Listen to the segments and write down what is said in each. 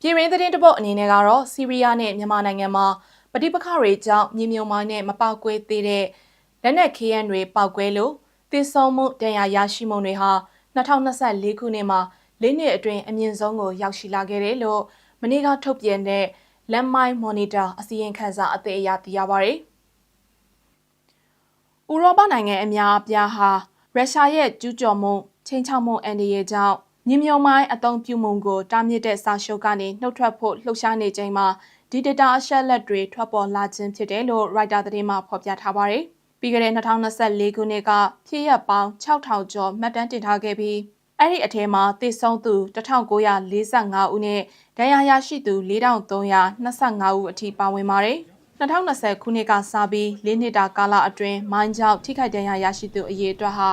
ပြည်ရင်းသတင်းတပုတ်အနေနဲ့ကတော့ဆီးရီးယားနဲ့မြန်မာနိုင်ငံမှာပဋိပက္ခတွေကြောင့်မြေမြုံမိုင်းနဲ့မပောက်ကွဲသေးတဲ့လက်နက်ခဲယမ်းတွေပောက်ကွဲလို့သေဆုံးမှုဒဏ်ရာရရှိမှုတွေဟာ2024ခုနှစ်မှာလေးနှစ်အတွင်းအမြင့်ဆုံးကိုရောက်ရှိလာခဲ့တယ်လို့မနေ့ကထုတ်ပြန်တဲ့ Landmine Monitor အစီရင်ခံစာအသစ်အရသိရပါဗျ။ဥရောပနိုင်ငံအများအပြားဟာရုရှားရဲ့ကျူးကျော်မှုချင်းချောက်မှုအန္တရာယ်ကြောင့် မြင်းမြုံမိုင်းအုံပြုမှုကိုတားမြစ်တဲ့စာရှုပ်ကနေနှုတ်ထွက်ဖို့လှုပ်ရှားနေချိန်မှာဒီဒတာအချက်လက်တွေထွက်ပေါ်လာခြင်းဖြစ်တယ်လို့ Writer သတင်းမှာဖော်ပြထားပါတယ်။ပြီးခဲ့တဲ့2024ခုနှစ်ကဖြစ်ရပ်ပေါင်း6000ကျော်မှတ်တမ်းတင်ထားခဲ့ပြီးအဲ့ဒီအထဲမှာသေဆုံးသူ1945ဦးနဲ့ဒဏ်ရာရရှိသူ4325ဦးအထိပါဝင်ပါတယ်။2020ခုနှစ်ကစပြီး၄နှစ်တာကာလအတွင်းမိုင်းကြောင့်ထိခိုက်ဒဏ်ရာရရှိသူအရေအတွက်ဟာ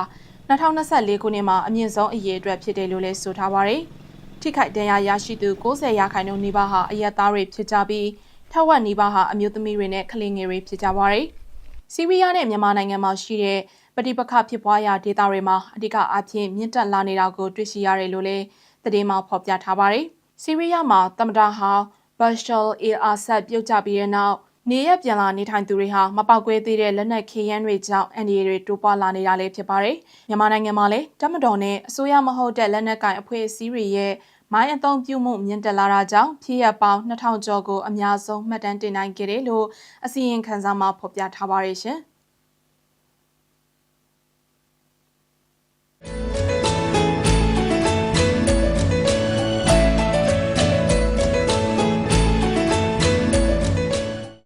2024ခုနှစ်မှာအမြင့်ဆုံးအရေအတွက်ဖြစ်တယ်လို့လည်းဆိုထားပါတယ်။ထိခိုက်ဒဏ်ရာရရှိသူ90ရာခိုင်နှုန်းနီးပါးဟာအရက်သားတွေဖြစ်ကြပြီးထက်ဝက်နီးပါးဟာအမျိုးသမီးတွေနဲ့ကလေးငယ်တွေဖြစ်ကြပါတယ်။ဆီးရီးယားနဲ့မြန်မာနိုင်ငံမှာရှိတဲ့ပဋိပက္ခဖြစ်ပွားရာဒေသတွေမှာအဓိကအဖြစ်မြင့်တက်လာနေတာကိုတွေ့ရှိရတယ်လို့လည်းသတင်းမှာဖော်ပြထားပါတယ်။ဆီးရီးယားမှာသမ္မတဟောင်းဘတ်ရှယ်အီအာဆတ်ပြုတ်ကျပြီးတဲ့နောက် နေရပြန်လာနေထိုင်သူတွေဟာမပောက်ကွဲသေးတဲ့လက်နက်ခေယမ်းတွေကြောင့်အန်ဒီတွေတိုးပွားလာနေတာလည်းဖြစ်ပါတယ်။မြန်မာနိုင်ငံမှာလည်းတမတော်နဲ့အစိုးရမဟုတ်တဲ့လက်နက်ကင်အဖွဲ့အစည်းတွေရဲ့မိုင်းအသုံးပြုမှုမြင့်တက်လာတာကြောင့်ဖြစ်ရပေါင်း2000ကျော်ကိုအများဆုံးမှတ်တမ်းတင်နိုင်ခဲ့တယ်လို့အစီရင်ခံစာမှာဖော်ပြထားပါတယ်ရှင်။